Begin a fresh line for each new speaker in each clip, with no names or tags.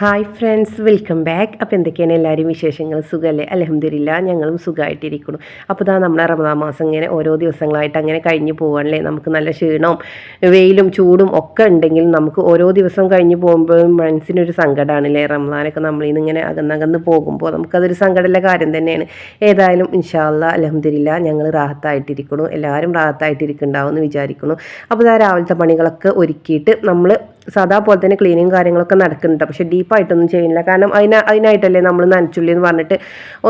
Hi friends welcome back അപ്പോൾ എന്തൊക്കെയാണ് എല്ലാവരും വിശേഷങ്ങൾ? സുഖമല്ലേ അലഹമില്ല ഞങ്ങളും സുഖമായിട്ടിരിക്കുന്നു അപ്പോൾ ഇതാ നമ്മുടെ റമദാ മാസം ഇങ്ങനെ ഓരോ ദിവസങ്ങളായിട്ട് അങ്ങനെ കഴിഞ്ഞു പോകാനല്ലേ നമുക്ക് നല്ല ക്ഷീണവും വെയിലും ചൂടും ഒക്കെ ഉണ്ടെങ്കിൽ നമുക്ക് ഓരോ ദിവസം കഴിഞ്ഞു പോകുമ്പോഴും മനസ്സിനൊരു സങ്കടമാണല്ലേ റമദാനൊക്കെ നമ്മളിൽ നിന്ന് ഇങ്ങനെ അകന്നകന്ന് പോകുമ്പോൾ നമുക്കതൊരു സങ്കടമുള്ള കാര്യം തന്നെയാണ്. ഏതായാലും ഇൻഷാല്ല അലഹമില്ല ഞങ്ങൾ റാഹത്തായിട്ടിരിക്കുന്നു. എല്ലാവരും റാഹത്തായിട്ടിരിക്കുന്നുണ്ടാവും എന്ന് വിചാരിക്കുന്നു. അപ്പോൾ ഇതാ രാവിലത്തെ പണികളൊക്കെ ഒരുക്കിയിട്ട് നമ്മൾ സാധാ പോലെ തന്നെ ക്ലീനിങ് കാര്യങ്ങളൊക്കെ നടക്കുന്നുണ്ട്. പക്ഷെ ഡീപ്പായിട്ടൊന്നും ചെയ്യുന്നില്ല. കാരണം അതിന് അതിനായിട്ടല്ലേ നമ്മൾ നനച്ചുള്ളി എന്ന് പറഞ്ഞിട്ട്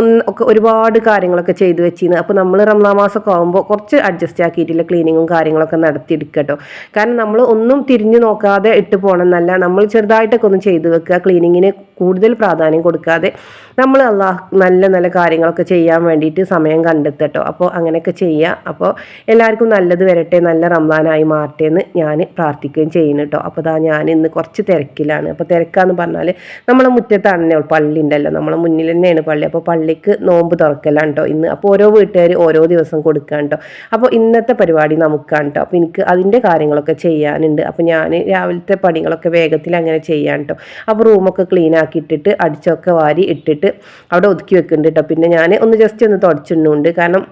ഒന്ന് ഒക്കെ ഒരുപാട് കാര്യങ്ങളൊക്കെ ചെയ്തു വെച്ചിരുന്നു അപ്പോൾ നമ്മൾ റംലാ മാസമൊക്കെ ആകുമ്പോൾ കുറച്ച് അഡ്ജസ്റ്റ് ആക്കിയിട്ടില്ല ക്ലീനിങ്ങും കാര്യങ്ങളൊക്കെ നടത്തിയെടുക്കട്ടോ. കാരണം നമ്മൾ ഒന്നും തിരിഞ്ഞു നോക്കാതെ ഇട്ട് പോകണമെന്നല്ല നമ്മൾ ചെറുതായിട്ടൊക്കെ ഒന്ന് ചെയ്തു വെക്കുക. ക്ലീനിങ്ങിന് കൂടുതൽ പ്രാധാന്യം കൊടുക്കാതെ നമ്മൾ അള്ളാഹ് നല്ല നല്ല കാര്യങ്ങളൊക്കെ ചെയ്യാൻ വേണ്ടിയിട്ട് സമയം കണ്ടെത്തട്ടോ. അപ്പോൾ അങ്ങനെയൊക്കെ ചെയ്യുക അപ്പോൾ എല്ലാവർക്കും നല്ലത് വരട്ടെ. നല്ല റംലാനായി മാറട്ടെ എന്ന് ഞാൻ പ്രാർത്ഥിക്കുകയും ചെയ്യുന്നു കേട്ടോ. അപ്പോൾ അതാ ഞാൻ ഇന്ന് കുറച്ച് തിരക്കിലാണ്. അപ്പോൾ തിരക്കാന്ന് പറഞ്ഞാൽ നമ്മളെ മുറ്റത്താണ് പള്ളി ഉണ്ടല്ലോ നമ്മളെ മുന്നിൽ തന്നെയാണ് പള്ളി. അപ്പോൾ പള്ളിക്ക് നോമ്പ് തുറക്കലാണ് കേട്ടോ ഇന്ന്. അപ്പോൾ ഓരോ വീട്ടുകാർ ഓരോ ദിവസം കൊടുക്കാൻ കേട്ടോ അപ്പോൾ ഇന്നത്തെ പരിപാടി നമുക്കാണ് കേട്ടോ അപ്പോൾ എനിക്ക് അതിന്റെ കാര്യങ്ങളൊക്കെ ചെയ്യാനുണ്ട്. അപ്പോൾ ഞാൻ രാവിലത്തെ പണികളൊക്കെ വേഗത്തിൽ അങ്ങനെ ചെയ്യാൻ കേട്ടോ അപ്പോൾ റൂമൊക്കെ ക്ലീൻ ആക്കിയിട്ടിട്ട് അടിച്ചൊക്കെ വാരി ഇട്ടിട്ട് അവിടെ ഒതുക്കി വെക്കുന്നുണ്ട് കേട്ടോ പിന്നെ ഞാൻ ഒന്ന് ജസ്റ്റ് ഒന്ന് തുടച്ചിടുന്നുണ്ട് കാരണം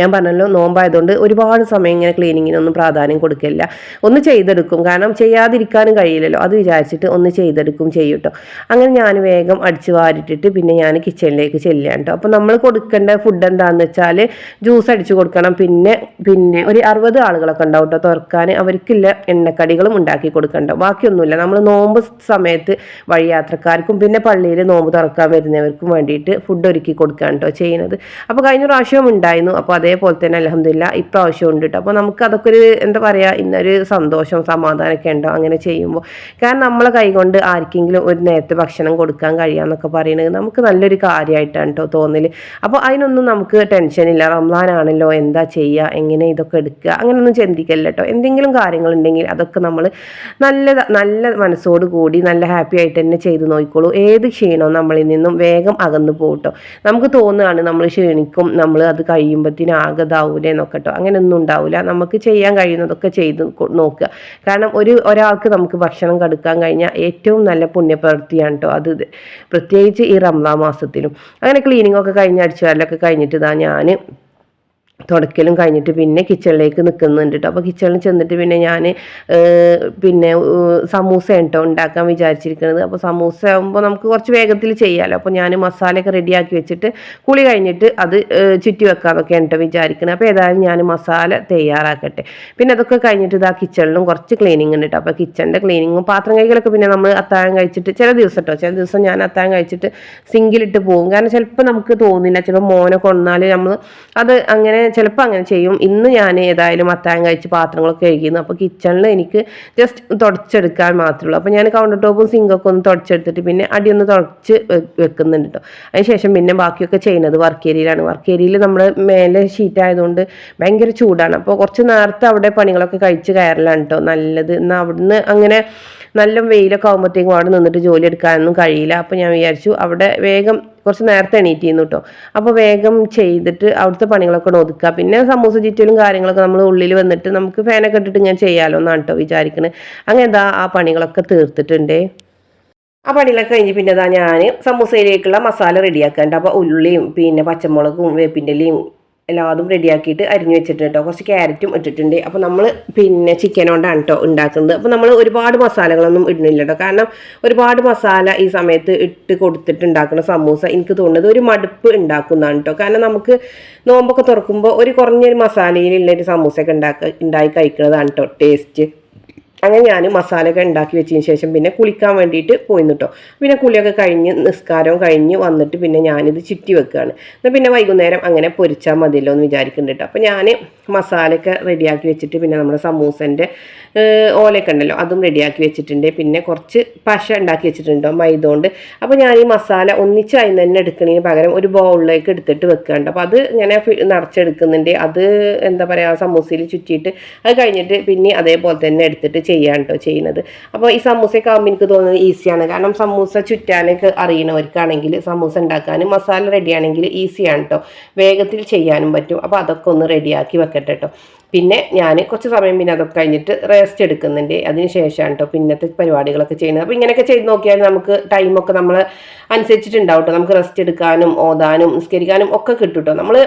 ഞാൻ പറഞ്ഞല്ലോ നോമ്പായതുകൊണ്ട് ഒരുപാട് സമയം ഇങ്ങനെ ക്ലീനിങ്ങിനൊന്നും പ്രാധാന്യം കൊടുക്കില്ല. ഒന്ന് ചെയ്തെടുക്കും. കാരണം ചെയ്യാതിരിക്കാനും കഴിയില്ലല്ലോ. അത് വിചാരിച്ചിട്ട് ഒന്ന് ചെയ്തെടുക്കും ചെയ്യൂട്ടോ അങ്ങനെ ഞാൻ വേഗം അടിച്ചു വാരിട്ടിട്ട് പിന്നെ ഞാൻ കിച്ചണിലേക്ക് ചെല്ലുകയാണ് കേട്ടോ അപ്പോൾ നമ്മൾ കൊടുക്കേണ്ട ഫുഡ് എന്താണെന്ന് വെച്ചാൽ ജ്യൂസ് അടിച്ച് കൊടുക്കണം. പിന്നെ പിന്നെ ഒരു അറുപത് ആളുകളൊക്കെ ഉണ്ടാവും കേട്ടോ തുറക്കാൻ അവർക്കില്ല എണ്ണക്കടികളും ഉണ്ടാക്കി കൊടുക്കണ്ടോ. ബാക്കിയൊന്നുമില്ല. നമ്മൾ നോമ്പ് സമയത്ത് വഴിയാത്രക്കാർക്കും പിന്നെ പള്ളിയിൽ നോമ്പ് തുറക്കാൻ വരുന്നവർക്കും വേണ്ടിയിട്ട് ഫുഡ് ഒരുക്കി കൊടുക്കാൻ കേട്ടോ ചെയ്യുന്നത്. അപ്പോൾ കഴിഞ്ഞ പ്രാവശ്യം ഉണ്ടായിരുന്നു. അപ്പോൾ അതേപോലെ തന്നെ അലഹമില്ല ഇപ്രാവശ്യം ഉണ്ട് കേട്ടോ അപ്പോൾ നമുക്ക് അതൊക്കെ ഒരു എന്താ പറയുക ഇന്നൊരു സന്തോഷം സമാധാനമൊക്കെ ഉണ്ടോ അങ്ങനെ ചെയ്യുമ്പോൾ കാരണം നമ്മളെ കൈകൊണ്ട് ആർക്കെങ്കിലും ഒരു നേരത്തെ ഭക്ഷണം കൊടുക്കാൻ കഴിയാന്നൊക്കെ പറയുന്നത് നമുക്ക് നല്ലൊരു കാര്യമായിട്ടാണ് കേട്ടോ തോന്നൽ അപ്പോൾ അതിനൊന്നും നമുക്ക് ടെൻഷൻ ടെൻഷനില്ല റംലാനാണല്ലോ എന്താ ചെയ്യുക എങ്ങനെ ഇതൊക്കെ എടുക്കുക അങ്ങനെയൊന്നും ചിന്തിക്കല്ല കേട്ടോ എന്തെങ്കിലും കാര്യങ്ങളുണ്ടെങ്കിൽ അതൊക്കെ നമ്മൾ നല്ല നല്ല മനസ്സോട് കൂടി നല്ല ഹാപ്പി ആയിട്ട് തന്നെ ചെയ്ത് നോക്കിക്കോളൂ. ഏത് ക്ഷീണവും നമ്മളിൽ നിന്നും വേഗം അകന്നു പോകട്ടോ നമുക്ക് തോന്നുകയാണ് നമ്മൾ ക്ഷീണിക്കും നമ്മൾ അത് കഴിയുമ്പോഴത്തേനും ആകെ എന്നൊക്കെട്ടോ അങ്ങനെ ഒന്നും ഉണ്ടാവില്ല നമുക്ക് ചെയ്യാൻ കഴിയുന്നതൊക്കെ ചെയ്ത് നോക്കുക. കാരണം ഒരു ഒരാൾക്ക് നമുക്ക് ഭക്ഷണം കടുക്കാൻ കഴിഞ്ഞാൽ ഏറ്റവും നല്ല പുണ്യപ്രവൃത്തിയാണ് കേട്ടോ അത്. പ്രത്യേകിച്ച് ഈ റംലാ മാസത്തിലും. അങ്ങനെ ക്ലീനിങ് ഒക്കെ കഴിഞ്ഞ് അടിച്ചു കഴിഞ്ഞിട്ട് ഇതാ ഞാൻ തുടക്കലും കഴിഞ്ഞിട്ട് പിന്നെ കിച്ചണിലേക്ക് നിൽക്കുന്നുണ്ട് കേട്ടോ അപ്പോൾ കിച്ചണിൽ ചെന്നിട്ട് പിന്നെ ഞാൻ പിന്നെ സമൂസ കേട്ടോ ഉണ്ടാക്കാൻ വിചാരിച്ചിരിക്കുന്നത് അപ്പോൾ സമൂസ ആകുമ്പോൾ നമുക്ക് കുറച്ച് വേഗത്തിൽ ചെയ്യാമല്ലോ അപ്പോൾ ഞാൻ മസാലയൊക്കെ റെഡിയാക്കി വെച്ചിട്ട് കുളി കഴിഞ്ഞിട്ട് അത് ചുറ്റി വെക്കാമെന്നൊക്കെ കേട്ടോ വിചാരിക്കുന്നത് അപ്പോൾ ഏതായാലും ഞാൻ മസാല തയ്യാറാക്കട്ടെ. പിന്നെ അതൊക്കെ കഴിഞ്ഞിട്ട് ഇതാ കിച്ചണിലും കുറച്ച് ക്ലീനിങ് ഉണ്ട് കേട്ടോ അപ്പോൾ കിച്ചണിന്റെ ക്ലീനിങ്ങും പാത്രം കൈകളൊക്കെ പിന്നെ നമ്മൾ അത്താഴം കഴിച്ചിട്ട് ചില ദിവസം കേട്ടോ ചില ദിവസം ഞാൻ അത്താഴം കഴിച്ചിട്ട് സിങ്കിലിട്ട് പോകും കാരണം ചിലപ്പോൾ നമുക്ക് തോന്നില്ല. ചിലപ്പോൾ മോനെ കൊണ്ടാൽ നമ്മൾ അത് അങ്ങനെ ചിലപ്പോൾ അങ്ങനെ ചെയ്യും. ഇന്ന് ഞാൻ ഏതായാലും അത്താഴം കഴിച്ച് പാത്രങ്ങളൊക്കെ കഴുകിയിരുന്നു. അപ്പോൾ കിച്ചണിൽ എനിക്ക് ജസ്റ്റ് തുടച്ചെടുക്കാൻ മാത്രമേ ഉള്ളൂ അപ്പോൾ ഞാൻ കൗണ്ടർ ടോപ്പും സിങ്കൊക്കെ ഒന്ന് തുടച്ചെടുത്തിട്ട് പിന്നെ അടിയൊന്ന് തുടച്ച് വെക്കുന്നുണ്ട് കേട്ടോ അതിനുശേഷം പിന്നെ ബാക്കിയൊക്കെ ചെയ്യുന്നത് വർക്ക് ഏരിയയിലാണ് വർക്ക് ഏരിയയിൽ നമ്മൾ മേലെ ഷീറ്റ് ആയതുകൊണ്ട് ഭയങ്കര ചൂടാണ്. അപ്പോൾ കുറച്ച് നേരത്തെ അവിടെ പണികളൊക്കെ കഴിച്ച് കയറലാണ് കേട്ടോ നല്ലത്. എന്നാൽ അവിടുന്ന് അങ്ങനെ നല്ല വെയിലൊക്കെ ആകുമ്പോഴത്തേക്കും അവിടെ നിന്നിട്ട് ജോലി എടുക്കാനൊന്നും കഴിയില്ല. അപ്പോൾ ഞാൻ വിചാരിച്ചു അവിടെ വേഗം കുറച്ച് നേരത്തെ എണീറ്റ് ചെയ്യുന്നു കേട്ടോ അപ്പോൾ വേഗം ചെയ്തിട്ട് അവിടുത്തെ പണികളൊക്കെ ഒതുക്കുക. പിന്നെ സമൂസ ചുറ്റലും കാര്യങ്ങളൊക്കെ നമ്മൾ ഉള്ളിൽ വന്നിട്ട് നമുക്ക് ഫാനൊക്കെ ഇട്ടിട്ട് ഇങ്ങനെ ചെയ്യാമല്ലോ എന്നാണ് കേട്ടോ വിചാരിക്കുന്നത് അങ്ങനെ എന്താ ആ പണികളൊക്കെ തീർത്തിട്ടുണ്ട്. ആ പണികളൊക്കെ കഴിഞ്ഞ് പിന്നെ ഇതാ ഞാൻ സമൂസയിലേക്കുള്ള മസാല റെഡിയാക്കാണ്ട് അപ്പോൾ ഉള്ളിയും പിന്നെ പച്ചമുളകും വേപ്പിന്റെ എല്ലാതും റെഡിയാക്കിയിട്ട് അരിഞ്ഞു വെച്ചിട്ടുണ്ട് കേട്ടോ കുറച്ച് ക്യാരറ്റും ഇട്ടിട്ടുണ്ട്. അപ്പോൾ നമ്മൾ പിന്നെ ചിക്കൻ കൊണ്ടാണ് കേട്ടോ ഉണ്ടാക്കുന്നത്. അപ്പോൾ നമ്മൾ ഒരുപാട് മസാലകളൊന്നും ഇടുന്നില്ല കേട്ടോ കാരണം ഒരുപാട് മസാല ഈ സമയത്ത് ഇട്ട് കൊടുത്തിട്ട് ഉണ്ടാക്കുന്ന സമൂസ എനിക്ക് തോന്നുന്നത് ഒരു മടുപ്പ് ഉണ്ടാക്കുന്നതാണ് കേട്ടോ കാരണം നമുക്ക് നോമ്പൊക്കെ തുറക്കുമ്പോൾ ഒരു കുറഞ്ഞൊരു മസാലയിലുള്ള ഒരു സമൂസയൊക്കെ ഉണ്ടാക്കുക ഉണ്ടായി കഴിക്കുന്നതാണ് കേട്ടോ ടേസ്റ്റ് അങ്ങനെ ഞാൻ മസാലയൊക്കെ ഉണ്ടാക്കി വെച്ചതിന് ശേഷം പിന്നെ കുളിക്കാൻ വേണ്ടിയിട്ട് പോയി കേട്ടോ പിന്നെ കുളിയൊക്കെ കഴിഞ്ഞ് നിസ്കാരവും കഴിഞ്ഞ് വന്നിട്ട് പിന്നെ ഞാനിത് ചുറ്റി വെക്കുകയാണ് എന്നാൽ പിന്നെ വൈകുന്നേരം അങ്ങനെ പൊരിച്ചാൽ മതിയല്ലോ എന്ന് വിചാരിക്കുന്നുണ്ട് കേട്ടോ അപ്പോൾ ഞാൻ മസാലയൊക്കെ റെഡിയാക്കി വെച്ചിട്ട് പിന്നെ നമ്മുടെ സമൂസന്റെ ഓലയൊക്കെ ഉണ്ടല്ലോ അതും റെഡിയാക്കി വെച്ചിട്ടുണ്ട്. പിന്നെ കുറച്ച് പശ ഉണ്ടാക്കി വെച്ചിട്ടുണ്ടോ മൈദ കൊണ്ട് അപ്പോൾ ഞാൻ ഈ മസാല ഒന്നിച്ച് അതിന് തന്നെ എടുക്കുന്നതിന് പകരം ഒരു ബൗളിലേക്ക് എടുത്തിട്ട് വെക്കുന്നുണ്ട് അപ്പോൾ അത് ഇങ്ങനെ നിറച്ചെടുക്കുന്നുണ്ട്. അത് എന്താ പറയുക സമൂസയിൽ ചുറ്റിയിട്ട് അത് കഴിഞ്ഞിട്ട് പിന്നെ അതേപോലെ തന്നെ എടുത്തിട്ട് ചെയ്യാൻ കേട്ടോ ചെയ്യുന്നത്. അപ്പോൾ ഈ സമൂസയൊക്കെ ആകുമ്പോൾ എനിക്ക് തോന്നുന്നത് ഈസിയാണ്. കാരണം സമൂസ ചുറ്റാനൊക്കെ അറിയണവർക്കാണെങ്കിൽ സമൂസ ഉണ്ടാക്കാനും മസാല റെഡിയാണെങ്കിൽ ഈസിയാണ് കേട്ടോ. വേഗത്തിൽ ചെയ്യാനും പറ്റും. അപ്പോൾ അതൊക്കെ ഒന്ന് റെഡിയാക്കി വെക്കണം. വെക്കട്ടെ കേട്ടോ. പിന്നെ ഞാൻ കുറച്ച് സമയം പിന്നെ അതൊക്കെ കഴിഞ്ഞിട്ട് റെസ്റ്റ് എടുക്കുന്നുണ്ട്. അതിന് ശേഷമാണ് കേട്ടോ പിന്നത്തെ പരിപാടികളൊക്കെ ചെയ്യുന്നത്. അപ്പോൾ ഇങ്ങനെയൊക്കെ ചെയ്ത് നോക്കിയാൽ നമുക്ക് ടൈമൊക്കെ നമ്മൾ അനുസരിച്ചിട്ടുണ്ടാവും കേട്ടോ നമുക്ക് റെസ്റ്റ് എടുക്കാനും ഓതാനും നിസ്കരിക്കാനും ഒക്കെ കിട്ടും കേട്ടോ നമ്മൾ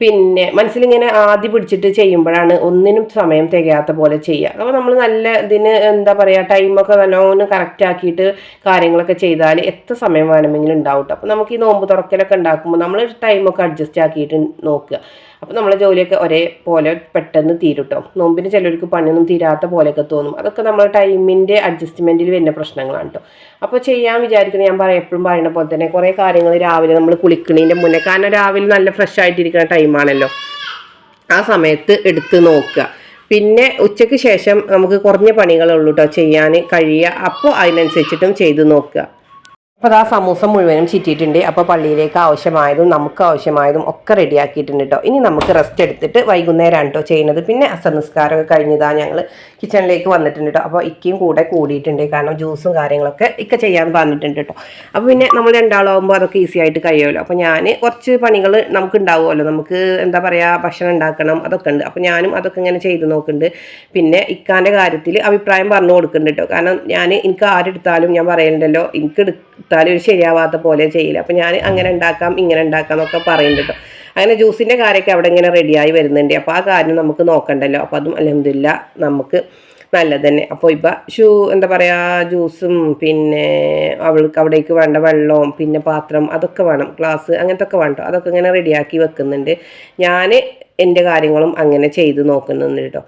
പിന്നെ മനസ്സിലിങ്ങനെ ആദ്യം പിടിച്ചിട്ട് ചെയ്യുമ്പോഴാണ് ഒന്നിനും സമയം തികയാത്ത പോലെ ചെയ്യുക. അപ്പോൾ നമ്മൾ നല്ല ഇതിന് എന്താ പറയുക ടൈമൊക്കെ നല്ലോണം കറക്റ്റ് ആക്കിയിട്ട് കാര്യങ്ങളൊക്കെ ചെയ്താൽ എത്ര സമയം വേണമെങ്കിലും ഉണ്ടാവും. അപ്പോൾ നമുക്ക് ഈ നോമ്പ് തുറക്കലൊക്കെ ഉണ്ടാക്കുമ്പോൾ നമ്മൾ ടൈമൊക്കെ അഡ്ജസ്റ്റ് ആക്കിയിട്ട് നോക്കുക. അപ്പോൾ നമ്മളെ ജോലിയൊക്കെ ഒരേ പോലെ പെട്ടെന്ന് തീരും ട്ടോ നോമ്പിന് ചിലർക്ക് പണിയൊന്നും തീരാത്ത പോലെയൊക്കെ തോന്നും. അതൊക്കെ നമ്മളെ ടൈമിന്റെ അഡ്ജസ്റ്റ്മെന്റിൽ വരുന്ന പ്രശ്നങ്ങളാണ് കേട്ടോ അപ്പോൾ ചെയ്യാൻ വിചാരിക്കുന്നത് ഞാൻ പറയാം എപ്പോഴും പറയുന്ന പോലെ തന്നെ കുറേ കാര്യങ്ങൾ രാവിലെ നമ്മൾ കുളിക്കണതിന്റെ മുന്നേ. കാരണം രാവിലെ നല്ല ഫ്രഷ് ആയിട്ടിരിക്കുന്ന ടൈമാണല്ലോ ആ സമയത്ത് എടുത്ത് നോക്കുക. പിന്നെ ഉച്ചയ്ക്ക് ശേഷം നമുക്ക് കുറഞ്ഞ പണികളുള്ളൂ കേട്ടോ ചെയ്യാൻ കഴിയുക. അപ്പോൾ അതിനനുസരിച്ചിട്ടും ചെയ്ത് നോക്കുക. അപ്പോൾ ആ സമൂസ മുഴുവനും ചിറ്റിയിട്ടുണ്ട്. അപ്പോൾ പള്ളിയിലേക്ക് ആവശ്യമായതും നമുക്ക് ആവശ്യമായതും ഒക്കെ റെഡിയാക്കിയിട്ടുണ്ട് കേട്ടോ ഇനി നമുക്ക് റെസ്റ്റ് എടുത്തിട്ട് വൈകുന്നേരം കേട്ടോ ചെയ്യുന്നത്. പിന്നെ അസംസ്കാരമൊക്കെ കഴിഞ്ഞതാ ഞങ്ങൾ കിച്ചണിലേക്ക് വന്നിട്ടുണ്ട് കേട്ടോ അപ്പോൾ ഇക്കയും കൂടെ കൂടിയിട്ടുണ്ട്. കാരണം ജ്യൂസും കാര്യങ്ങളൊക്കെ ഇക്ക ചെയ്യാൻ പറഞ്ഞിട്ടുണ്ട് കേട്ടോ അപ്പോൾ പിന്നെ നമ്മൾ രണ്ടാളാകുമ്പോൾ അതൊക്കെ ഈസി ആയിട്ട് കഴിയുമല്ലോ. അപ്പോൾ ഞാൻ കുറച്ച് പണികൾ നമുക്ക് ഉണ്ടാവുമല്ലോ നമുക്ക് എന്താ പറയുക ഭക്ഷണം ഉണ്ടാക്കണം അതൊക്കെ ഉണ്ട്. അപ്പോൾ ഞാനും അതൊക്കെ ഇങ്ങനെ ചെയ്ത് നോക്കുന്നുണ്ട്. പിന്നെ ഇക്കാന്റെ കാര്യത്തിൽ അഭിപ്രായം പറഞ്ഞു കൊടുക്കുന്നുണ്ട് കേട്ടോ കാരണം ഞാൻ എനിക്ക് ആരെടുത്താലും ഞാൻ പറയുന്നുണ്ടല്ലോ എനിക്ക് എടുത്താലും ഒരു ശരിയാവാത്ത പോലെ ചെയ്യില്ല. അപ്പോൾ ഞാൻ അങ്ങനെ ഉണ്ടാക്കാം ഇങ്ങനെ ഉണ്ടാക്കാം എന്നൊക്കെ പറയുന്നുണ്ട് കേട്ടോ അങ്ങനെ ജ്യൂസിന്റെ കാര്യമൊക്കെ അവിടെ ഇങ്ങനെ റെഡിയായി വരുന്നുണ്ട്. അപ്പോൾ ആ കാര്യം നമുക്ക് നോക്കണ്ടല്ലോ. അപ്പോൾ അതും അലഹമില്ല നമുക്ക് നല്ലത് തന്നെ അപ്പോൾ ഇപ്പം ഷൂ എന്താ പറയുക ജ്യൂസും പിന്നെ അവൾക്ക് അവിടേക്ക് വേണ്ട വെള്ളവും പിന്നെ പാത്രം അതൊക്കെ വേണം. ഗ്ലാസ് അങ്ങനത്തെ ഒക്കെ വേണ്ടോ. അതൊക്കെ ഇങ്ങനെ റെഡിയാക്കി വെക്കുന്നുണ്ട്. ഞാൻ എന്റെ കാര്യങ്ങളും അങ്ങനെ ചെയ്ത് നോക്കുന്നുണ്ട് കേട്ടോ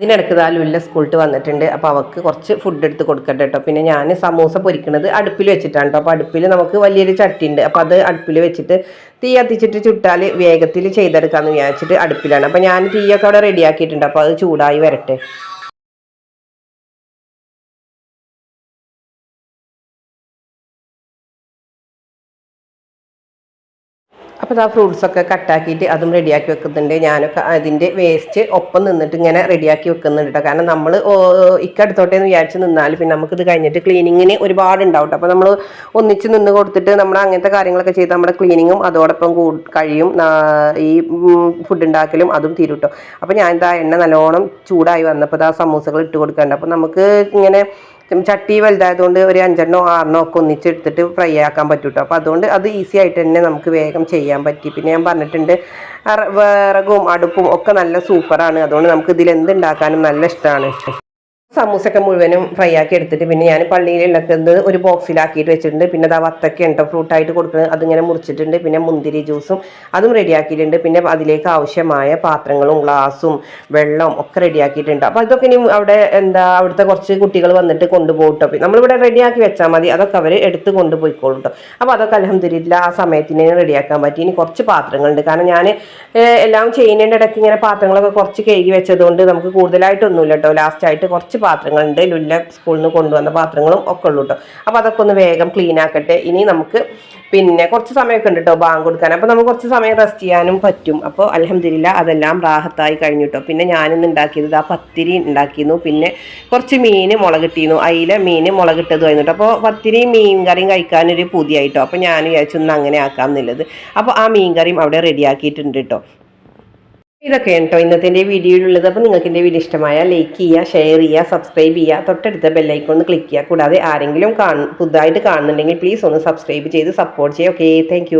ഇതിനിടക്ക് ആ ലുല്ല സ്കൂളിട്ട് വന്നിട്ടുണ്ട്. അപ്പോൾ അവൾക്ക് കുറച്ച് ഫുഡ് എടുത്ത് കൊടുക്കട്ടെ കേട്ടോ പിന്നെ ഞാൻ സമൂസ പൊരിക്കുന്നത് അടുപ്പിൽ വെച്ചിട്ടാണ് കേട്ടോ അപ്പോൾ അടുപ്പിൽ നമുക്ക് വലിയൊരു ചട്ടി ഉണ്ട് അപ്പോൾ അത് അടുപ്പിൽ വെച്ചിട്ട് തീ കത്തിച്ചിട്ട് ചുട്ടാൽ വേഗത്തിൽ ചെയ്തെടുക്കാമെന്ന് വിചാരിച്ചിട്ട് അടുപ്പിലാണ്. അപ്പോൾ ഞാൻ തീയൊക്കെ അവിടെ റെഡിയാക്കിയിട്ടുണ്ട് അപ്പോൾ അത് ചൂടായി വരട്ടെ. അപ്പോൾ ആ ഫ്രൂട്ട്സൊക്കെ കട്ടാക്കിയിട്ട് അതും റെഡിയാക്കി വെക്കുന്നുണ്ട്. ഞാനൊക്കെ അതിന്റെ വേസ്റ്റ് ഒപ്പം നിന്നിട്ട് ഇങ്ങനെ റെഡിയാക്കി വെക്കുന്നുണ്ട് കേട്ടോ കാരണം നമ്മൾ ഇക്കടുത്തോട്ടെ എന്ന് വിചാരിച്ച് നിന്നാൽ പിന്നെ നമുക്കിത് കഴിഞ്ഞിട്ട് ക്ലീനിങ്ങിന് ഒരുപാട് ഉണ്ടാവും അപ്പോൾ നമ്മൾ ഒന്നിച്ച് നിന്ന് കൊടുത്തിട്ട് നമ്മൾ അങ്ങനത്തെ കാര്യങ്ങളൊക്കെ ചെയ്ത് നമ്മുടെ ക്ലീനിങ്ങും അതോടൊപ്പം കഴിയും. ഈ ഫുഡ് ഉണ്ടാക്കലും അതും തീരും കേട്ടോ അപ്പോൾ ഞാൻ ഇതാ എണ്ണ നല്ലോണം ചൂടായി വന്നപ്പോൾ ആ സമൂസകൾ ഇട്ട് കൊടുക്കാറുണ്ട് അപ്പോൾ നമുക്ക് ഇങ്ങനെ ചട്ടി വലുതായതുകൊണ്ട് ഒരു അഞ്ചെണ്ണോ ആറെണ്ണോ ഒക്കെ ഒന്നിച്ചെടുത്തിട്ട് ഫ്രൈ ആക്കാൻ പറ്റും കേട്ടോ അപ്പോൾ അതുകൊണ്ട് അത് ഈസി ആയിട്ട് തന്നെ നമുക്ക് വേഗം ചെയ്യാൻ പറ്റി. പിന്നെ ഞാൻ പറഞ്ഞിട്ടുണ്ട് വിറകും അടുപ്പും ഒക്കെ നല്ല സൂപ്പറാണ് അതുകൊണ്ട് നമുക്ക് ഇതിൽ എന്തുണ്ടാക്കാനും നല്ല ഇഷ്ടമാണ് സമൂസൊക്കെ മുഴുവനും ഫ്രൈ ആക്കി എടുത്തിട്ട് പിന്നെ ഞാൻ പള്ളിയിലുള്ളത് ഒരു ബോക്സിലാക്കിയിട്ട് വെച്ചിട്ടുണ്ട്. പിന്നെ അതാ വത്തക്ക ഉണ്ടോ ഫ്രൂട്ടായിട്ട് കൊടുക്കുന്നത് അതിങ്ങനെ മുറിച്ചിട്ടുണ്ട്. പിന്നെ മുന്തിരി ജ്യൂസും അതും റെഡിയാക്കിയിട്ടുണ്ട് പിന്നെ അതിലേക്ക് ആവശ്യമായ പാത്രങ്ങളും ഗ്ലാസും വെള്ളവും ഒക്കെ റെഡിയാക്കിയിട്ടുണ്ട് അപ്പോൾ അതൊക്കെ ഇനി അവിടെ എന്താ അവിടുത്തെ കുറച്ച് കുട്ടികൾ വന്നിട്ട് കൊണ്ടുപോകട്ടോ കേട്ടോ നമ്മളിവിടെ റെഡിയാക്കി വെച്ചാൽ മതി. അതൊക്കെ അവർ എടുത്ത് കൊണ്ടുപോയിക്കോളും കേട്ടോ അപ്പോൾ അതൊക്കെ അലഹമില്ല ആ സമയത്തിന് റെഡിയാക്കാൻ പറ്റി. ഇനി കുറച്ച് പാത്രങ്ങളുണ്ട്. കാരണം ഞാൻ എല്ലാം ചെയ്യുന്നതിന്റെ ഇടയ്ക്ക് ഇങ്ങനെ പാത്രങ്ങളൊക്കെ കുറച്ച് കഴുകി വെച്ചതുകൊണ്ട് നമുക്ക് കൂടുതലായിട്ടൊന്നുമില്ല കേട്ടോ ലാസ്റ്റായിട്ട് കുറച്ച് പാത്രങ്ങളുണ്ട്. ലുല്ല സ്കൂളിൽ നിന്ന് കൊണ്ടുവന്ന പാത്രങ്ങളും ഒക്കെ ഉള്ളൂ കേട്ടോ അപ്പോൾ അതൊക്കെ ഒന്ന് വേഗം ക്ലീൻ ആക്കട്ടെ. ഇനി നമുക്ക് പിന്നെ കുറച്ച് സമയമൊക്കെ ഉണ്ട് കേട്ടോ ബാങ്ക് കൊടുക്കാൻ. അപ്പോൾ നമുക്ക് കുറച്ച് സമയം റെസ്റ്റ് ചെയ്യാനും പറ്റും. അപ്പോൾ അലഹമില്ല അതെല്ലാം റാഹത്തായി കഴിഞ്ഞു കേട്ടോ പിന്നെ ഞാനിന്ന് ഉണ്ടാക്കിയത് ആ പത്തിരി ഉണ്ടാക്കിയിരുന്നു പിന്നെ കുറച്ച് മീൻ മുളകിട്ടിരുന്നു അതിലെ മീൻ മുളകിട്ടതുമായിരുന്നു കേട്ടോ അപ്പോൾ പത്തിരി മീൻ കറിയും കഴിക്കാനൊരു പുതിയായിട്ടോ അപ്പോൾ ഞാൻ വിചാരിച്ചു ഒന്ന് അങ്ങനെ ആക്കാം എന്നുള്ളത് അപ്പോൾ ആ മീൻ കറിയും അവിടെ റെഡിയാക്കിയിട്ടുണ്ട് കേട്ടോ ഇതൊക്കെയാണ് കേട്ടോ ഇന്നത്തെ എന്റെ വീഡിയോയിലുള്ളത്. അപ്പോൾ നിങ്ങൾക്ക് എന്റെ വീഡിയോ ഇഷ്ടമായ ലൈക്ക് ചെയ്യുക ഷെയർ ചെയ്യുക സബ്സ്ക്രൈബ് ചെയ്യുക തൊട്ടടുത്ത ബെല്ലൈക്കൺ ഒന്ന് ക്ലിക്ക് ചെയ്യുക. കൂടാതെ ആരെങ്കിലും കാണും പുതുതായിട്ട് കാണുന്നുണ്ടെങ്കിൽ പ്ലീസ് ഒന്ന് സബ്സ്ക്രൈബ് ചെയ്ത് സപ്പോർട്ട് ചെയ്യുക. Okay thank